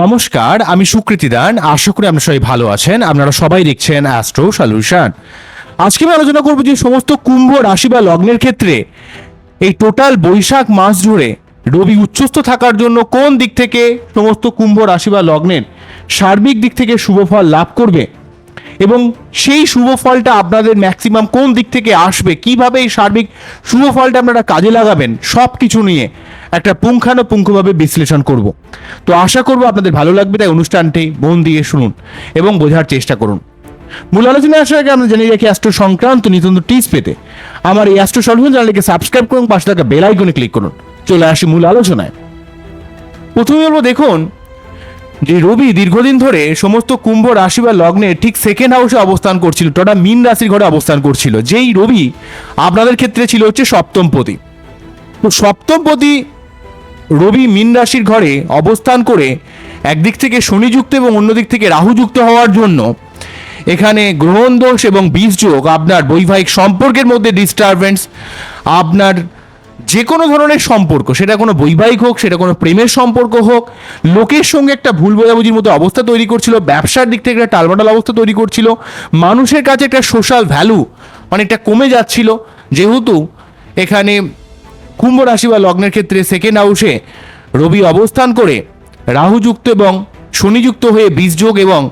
নমস্কার, আমি সুকৃতি দান। আশা করি আপনারা সবাই ভালো আছেন। আপনারা সবাই দেখছেন অ্যাস্ট্রো সলিউশন আজকে আমি আলোচনা করব যে সমস্ত কুম্ভ রাশি বা লগ্নের ক্ষেত্রে এই টোটাল বৈশাখ মাস জুড়ে রবি উচ্চস্থ থাকার জন্য কোন দিক থেকে সমস্ত কুম্ভ রাশি বা লগ্নের সার্বিক দিক থেকে শুভ ফল লাভ করবে এবং সেই শুভ ফলটা আপনাদের ম্যাক্সিমাম কোন দিক থেকে আসবে? কীভাবে এই সার্বিক শুভ ফলটা আপনারা কাজে লাগাবেন? সব কিছু নিয়ে একটা পুঙ্খানুপুঙ্খভাবে বিশ্লেষণ করব। তো আশা করব আপনাদের ভালো লাগবে, তাই অনুষ্ঠানটি মন দিয়ে শুনুন এবং বোঝার চেষ্টা করুন। মূল আলোচনায় আসার আগে আমরা জানিয়ে রাখি অ্যাস্ট্রো সংক্রান্ত নিতন্ত টিপস পেতে। আমার এই অ্যাস্ট্রো সলিউশন চ্যানেলকে সাবস্ক্রাইব করুন, পাশে থাকা বেল আইকনে ক্লিক করুন। চলে আসি মূল আলোচনায়। প্রথমে বলব, দেখুন যে রবি দীর্ঘদিন ধরে সমস্ত কুম্ভ রাশি বা লগ্নে ঠিক সেকেন্ড হাউসে অবস্থান করছিল টোটা মিন রাশির ঘরে অবস্থান করছিল। যেই রবি আপনাদের ক্ষেত্রে ছিল হচ্ছে সপ্তমপতি তো সপ্তমপতি রবি মিন রাশির ঘরে অবস্থান করে একদিক থেকে শনিযুক্ত এবং অন্যদিক থেকে রাহুযুক্ত হওয়ার জন্য এখানে গ্রহণ দোষ এবং বীজ যোগ, আপনার বৈবাহিক সম্পর্কের মধ্যে ডিস্টারবেন্স আপনার যে কোনো ধরনের সম্পর্ক, সেটা কোনো বৈবাহিক হোক, সেটা কোনো প্রেমের সম্পর্ক হোক, লোকের সঙ্গে একটা ভুল বোঝাবুঝির মতো অবস্থা তৈরি করছিল, ব্যবসার দিক থেকে একটা টালমাটাল অবস্থা তৈরি করছিল, মানুষের কাছে একটা সোশ্যাল ভ্যালু অনেকটা কমে যাচ্ছিল। যেহেতু এখানে কুম্ভ রাশি বা লগ্নের ক্ষেত্রে সেকেন্ড হাউসে রবি অবস্থান করে রাহুযুক্ত এবং শনিযুক্ত হয়ে বীজযোগ এবং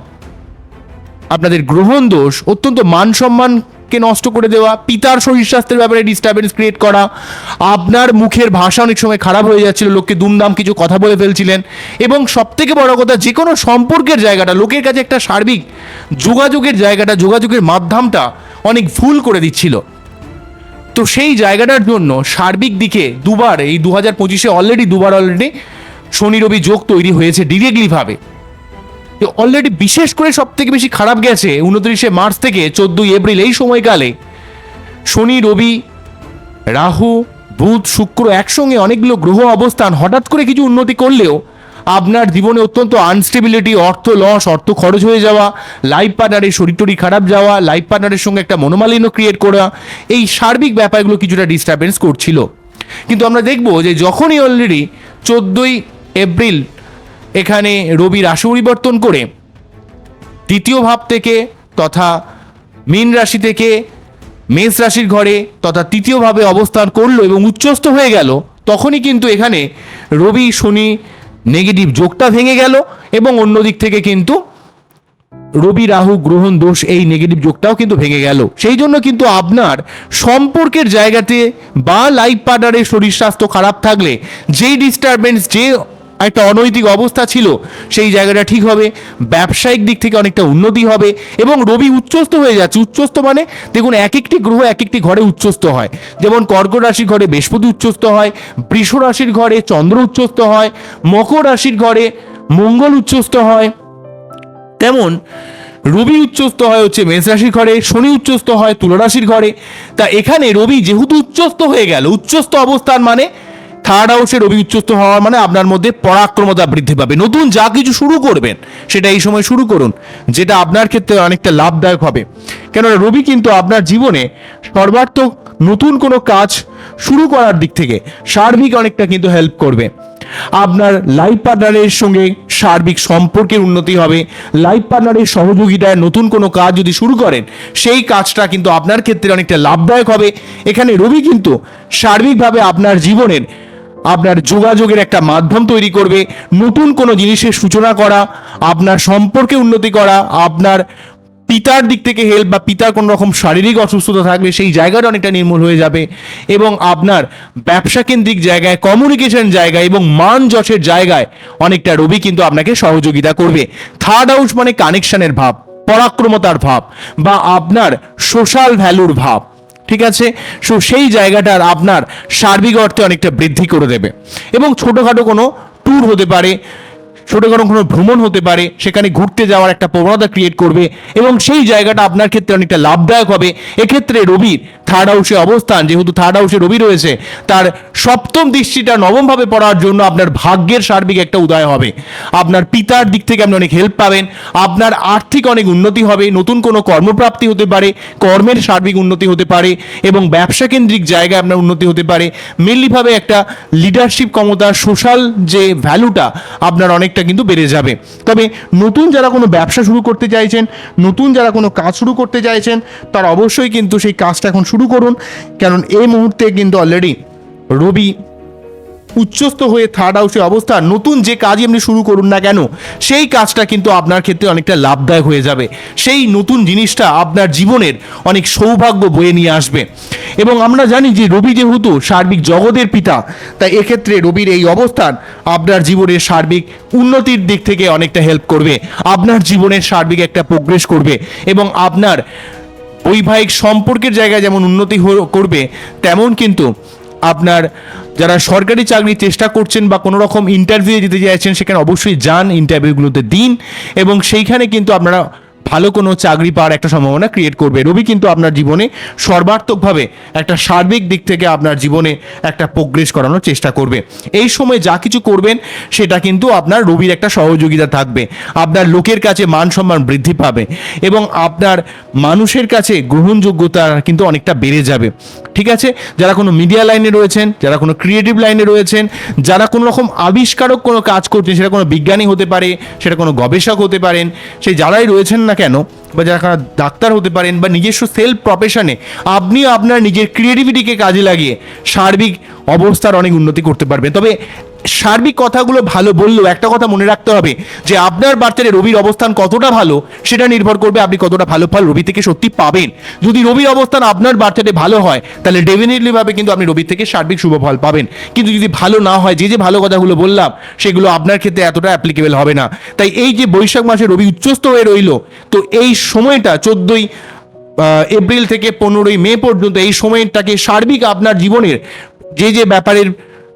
আপনাদের গ্রহণ দোষ অত্যন্ত মান সম্মানকে নষ্ট করে দেওয়া, পিতার শরীর স্বাস্থ্যের ব্যাপারে ডিস্টারবেন্স ক্রিয়েট করা, আপনার মুখের ভাষা অনেক সময় খারাপ হয়ে যাচ্ছিল, লোককে দুমদাম কিছু কথা বলে ফেলছিলেন এবং সব থেকে বড় কথা যে কোনো সম্পর্কের জায়গাটা, লোকের কাছে একটা সার্বিক যোগাযোগের জায়গাটা, যোগাযোগের মাধ্যমটা অনেক ভুল করে দিচ্ছিল। তো সেই জায়গাটার জন্য সার্বিক দিকে দুবার, এই দু হাজার পঁচিশে অলরেডি দুবার অলরেডি শনি রবি যোগ তৈরি হয়েছে ডিরেক্টলিভাবে অলরেডি বিশেষ করে সব থেকে বেশি খারাপ গেছে উনত্রিশে মার্চ থেকে চোদ্দই এপ্রিল এই সময়কালে। শনি, রবি, রাহু, বুধ, শুক্র একসঙ্গে অনেকগুলো গ্রহ অবস্থান হঠাৎ করে কিছু উন্নতি করলেও আপনার জীবনে অত্যন্ত আনস্টেবিলিটি অর্থ লস অর্থ খরচ হয়ে যাওয়া লাইফ পার্টনারের শরীর টরি খারাপ যাওয়া লাইফ পার্টনারের সঙ্গে একটা মনোমালিন্য ক্রিয়েট করা, এই সার্বিক ব্যাপারগুলো কিছুটা ডিস্টারবেন্স করছিল। কিন্তু আমরা দেখব যে যখনই অলরেডি চোদ্দোই এপ্রিল এখানে রবি রাশি পরিবর্তন করে তৃতীয় ভাব থেকে তথা মীন রাশি থেকে মেষ রাশির ঘরে তথা তৃতীয়ভাবে অবস্থান করল এবং উচ্চস্থ হয়ে গেল, তখনই কিন্তু এখানে রবি, শনি নেগেটিভ যোগটা ভেঙে গেল এবং অন্য দিক থেকে কিন্তু রবি, রাহু, গ্রহণ দোষ এই নেগেটিভ যোগটাও কিন্তু ভেঙে গেল। সেই জন্য কিন্তু আপনার সম্পর্কের জায়গাতে বা লাইফ পার্টনারের শরীর স্বাস্থ্য খারাপ থাকলে, যেই ডিস্টারবেন্স যে একটা অনৈতিক অবস্থা ছিল, সেই জায়গাটা ঠিক হবে, ব্যবসায়িক দিক থেকে অনেকটা উন্নতি হবে এবং রবি উচ্চস্থ হয়ে যাচ্ছে। উচ্চস্থ মানে দেখুন এক একটি গ্রহ এক একটি ঘরে উচ্চস্থ হয়। যেমন কর্কট রাশির ঘরে বৃহস্পতি উচ্চস্থ হয়, বৃষ রাশির ঘরে চন্দ্র উচ্চস্থ হয়, মকর রাশির ঘরে মঙ্গল উচ্চস্থ হয়। তেমন রবি উচ্চস্থ হয় হচ্ছে মেষ রাশির ঘরে, শনি উচ্চস্থ হয় তুলা রাশির ঘরে। তা এখানে রবি যেহেতু উচ্চস্থ হয়ে গেল, উচ্চস্থ অবস্থান মানে থার্ড হাউসে রবি উচ্চস্থ হওয়া মানে আপনার মধ্যে পরাক্রমতা বৃদ্ধি পাবে। নতুন যা কিছু শুরু করবেন, সেটা এই সময় শুরু করুন, যেটা আপনার ক্ষেত্রে অনেকটা লাভদায়ক হবে। কেননা রবি কিন্তু আপনার জীবনে সর্বাত্মক নতুন কোনো কাজ শুরু করার দিক থেকে সার্বিক অনেকটা কিন্তু হেল্প করবে। আপনার লাইফ পার্টনারের সঙ্গে সার্বিক সম্পর্কের উন্নতি হবে। লাইফ পার্টনারের সহযোগিতায় নতুন কোনো কাজ যদি শুরু করেন, সেই কাজটা কিন্তু আপনার ক্ষেত্রে অনেকটা লাভদায়ক হবে। এখানে রবি কিন্তু সার্বিকভাবে আপনার জীবনের আপনার যোগাযোগের একটা মাধ্যম তৈরি করবে, নতুন কোনো জিনিসের সূচনা করা, আপনার সম্পর্কে উন্নতি করা, আপনার পিতার দিক থেকে হেল্প বা পিতার কোনো রকম শারীরিক অসুস্থতা থাকলে সেই জায়গাটা অনেকটা নির্মূল হয়ে যাবে এবং আপনার ব্যবসা কেন্দ্রিক জায়গায় কমিউনিকেশন জায়গায় এবং মান যশের জায়গায় অনেকটা রবি কিন্তু আপনাকে সহযোগিতা করবে। থার্ড হাউস মানে কানেকশনের ভাব, পরাক্রমতার ভাব বা আপনার সোশ্যাল ভ্যালুর ভাব। ঠিক আছে? সো সেই জায়গাটার আপনার সার্বিক অর্থে অনেকটা বৃদ্ধি করে দেবে। এবং ছোটোখাটো কোনো ট্যুর হতে পারে। ছোটখাটো কোনো ভ্রমণ হতে পারে, সেখানে ঘুরতে যাওয়ার একটা প্রবণতা ক্রিয়েট করবে এবং সেই জায়গাটা আপনার ক্ষেত্রে অনেকটা লাভদায়ক হবে। এক্ষেত্রে রবির থার্ড হাউসে অবস্থান, যেহেতু থার্ড হাউসে রবি রয়েছে, তার সপ্তম দৃষ্টিটা নবমভাবে পড়ার জন্য আপনার ভাগ্যের সার্বিক একটা উদয় হবে। আপনার পিতার দিক থেকে আপনি অনেক হেল্প পাবেন, আপনার আর্থিক অনেক উন্নতি হবে, নতুন কোনো কর্মপ্রাপ্তি হতে পারে, কর্মের সার্বিক উন্নতি হতে পারে এবং ব্যবসা কেন্দ্রিক জায়গায় আপনার উন্নতি হতে পারে। মেনলিভাবে একটা লিডারশিপ ক্ষমতা সোশ্যাল যে ভ্যালুটা আপনার অনেকটা কিন্তু বেড়ে যাবে। তবে নতুন যারা কোনো ব্যবসা শুরু করতে চাইছেন, নতুন যারা কোনো কাজ শুরু করতে চাইছেন, তারা অবশ্যই কিন্তু সেই কাজটা এখন শুরু করুন। কারণ এই মুহূর্তে কিন্তু অলরেডি রবি উচ্চস্থ হয়ে থার্ড হাউসে অবস্থান নতুন যে কাজই আপনি শুরু করুন না কেন, সেই কাজটা কিন্তু আপনার ক্ষেত্রে অনেকটা লাভদায়ক হয়ে যাবে। সেই নতুন জিনিসটা আপনার জীবনের অনেক সৌভাগ্য বয়ে নিয়ে আসবে। এবং আমরা জানি যে রবি যেহেতু সার্বিক জগতের পিতা, তাই এক্ষেত্রে রবির এই অবস্থান আপনার জীবনের সার্বিক উন্নতির দিক থেকে অনেকটা হেল্প করবে। আপনার জীবনের সার্বিক একটা প্রোগ্রেস করবে এবং আপনার বৈবাহিক সম্পর্কের জায়গায় যেমন উন্নতি করবে, তেমন কিন্তু আপনার যারা সরকারি চাকরি চেষ্টা করছেন বা কোনো রকম ইন্টারভিউ দিতে চাইছেন, সেখানে অবশ্যই যান ইন্টারভিউগুলোতে দিন এবং সেইখানে কিন্তু আপনারা ভালো কোনো চাকরি পাওয়ার একটা সম্ভাবনা ক্রিয়েট করবে। রবি কিন্তু আপনার জীবনে সর্বাত্মকভাবে একটা সার্বিক দিক থেকে আপনার জীবনে একটা প্রোগ্রেস করানোর চেষ্টা করবে। এই সময় যা কিছু করবেন, সেটা কিন্তু আপনার রবির একটা সহযোগিতা থাকবে। আপনার লোকের কাছে মান সম্মান বৃদ্ধি পাবে এবং আপনার মানুষের কাছে গ্রহণযোগ্যতা কিন্তু অনেকটা বেড়ে যাবে। ঠিক আছে? যারা কোনো মিডিয়া লাইনে রয়েছেন, যারা কোনো ক্রিয়েটিভ লাইনে রয়েছেন, যারা কোনো রকম আবিষ্কারক কোনো কাজ করছেন, সেটা কোনো বিজ্ঞানী হতে পারে, সেটা কোনো গবেষক হতে পারেন, সেই যারাই রয়েছেন না কেন? বা যারা ডাক্তার হতে পারেন বা নিজস্ব সেলফ প্রফেশনে আপনি আপনার নিজের ক্রিয়েটিভিটিকে কাজে লাগিয়ে সার্বিক অবস্থার অনেক উন্নতি করতে পারবেন। তবে সার্বিক কথাগুলো ভালো বললেও একটা কথা মনে রাখতে হবে যে আপনার বার্তারে রবির অবস্থান কতটা ভালো, সেটা নির্ভর করবে আপনি কতটা ভালো ফল রবি থেকে সত্যি পাবেন। যদি রবির অবস্থান আপনার বার্তাতে ভালো হয়, তাহলে ডেফিনেটলি ভাবে কিন্তু আপনি রবি থেকে সার্বিক শুভ ফল পাবেন। কিন্তু যদি ভালো না হয়, যে যে ভালো কথাগুলো বললাম, সেগুলো আপনার ক্ষেত্রে এতটা অ্যাপ্লিকেবল হবে না। তাই এই যে বৈশাখ মাসে রবি উচ্চস্ত হয়ে রইল, তো এই সময়টা চোদ্দই এপ্রিল থেকে পনেরোই মে পর্যন্ত এই সময়টাকে সার্বিক আপনার জীবনের যে যে ব্যাপারের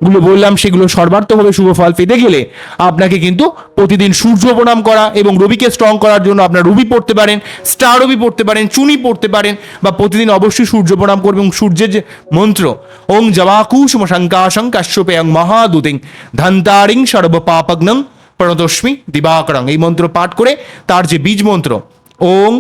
গুলো বললাম, সেগুলো সর্বার্থভাবে শুভ ফল পেতে গেলে আপনাকে কিন্তু প্রতিদিন সূর্য প্রণাম করা এবং রবিকে স্ট্রং করার জন্য আপনার রবি পড়তে পারেন স্টার রবি পড়তে পারেন, চুনি পড়তে পারেন বা প্রতিদিন অবশ্যই সূর্য প্রণাম করবেন এবং সূর্যের যে মন্ত্র, ওং জবাকুসুম শঙ্কাশং কাশ্যপেয়ং মহাদুতিং ধন্তারিং সর্ব পাপগ্নং প্রণতস্মি দিবাকরং। এই মন্ত্র পাঠ করে তার যে বীজ মন্ত্র, ওং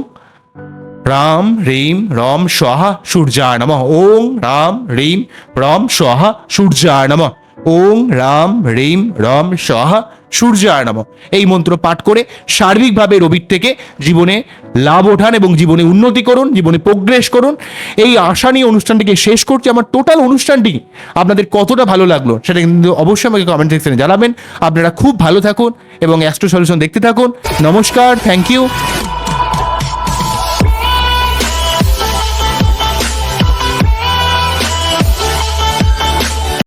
রাম, রিম, রম স্বাহা সূর্যায় নম। ওং, রাম, রিম, রম স্বাহা সূর্যায় নম। ওং, রাম, রিম, রম স্বাহা সূর্যায় নম। এই মন্ত্র পাঠ করে সার্বিকভাবে রবির থেকে জীবনে লাভ ওঠান এবং জীবনে উন্নতি করুন, জীবনে প্রোগ্রেস করুন। এই আশা নিয়ে অনুষ্ঠানটিকে শেষ করছি। আমার টোটাল অনুষ্ঠানটি আপনাদের কতটা ভালো লাগল সেটা কিন্তু অবশ্যই আমাকে কমেন্ট সেকশনে জানাবেন। আপনারা খুব ভালো থাকুন এবং অ্যাস্ট্রো সলিউশন দেখতে থাকুন। নমস্কার থ্যাংক ইউ